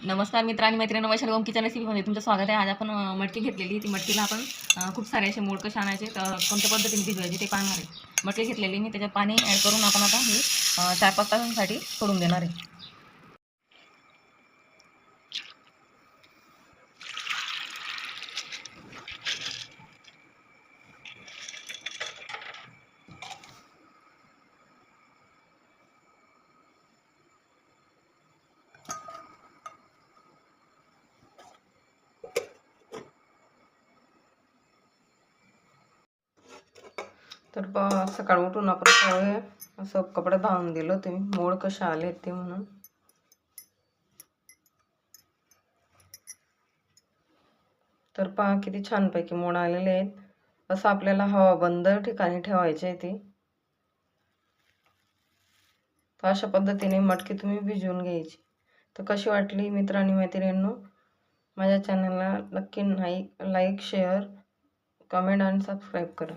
नमस्कार मित्र आणि मैत्रिणी वैशाली ओम किचन रेसिपीमध्ये तुमचं स्वागत आहे. आज आपण मटकी घेतलेली. ती मटकीला आपण खूप सारे असे मोड कसे आणायचे तर कोणत्या पद्धतीने भिजवायचे ते पाहणार आहे. मटकी घेतलेली मी त्याच्यात पाणी ॲड करून आपण आता हे चार पाच तासांसाठी सोडून देणार आहे. तर ब सकाळ उठून आपण सगळे असं कपडे बांधून दिलं तुम्ही मोड कसे आले ते म्हणून. तर पहा किती छानपैकी मोड आलेले आहेत. असं आपल्याला हवा बंद ठिकाणी ठेवायचे आहे ते. तर अशा पद्धतीने मटकी तुम्ही भिजवून घ्यायची. तर कशी वाटली मित्र आणि मैत्रिणींनो? माझ्या चॅनलला नक्की नाही लाईक शेअर कमेंट आणि सबस्क्राईब करा.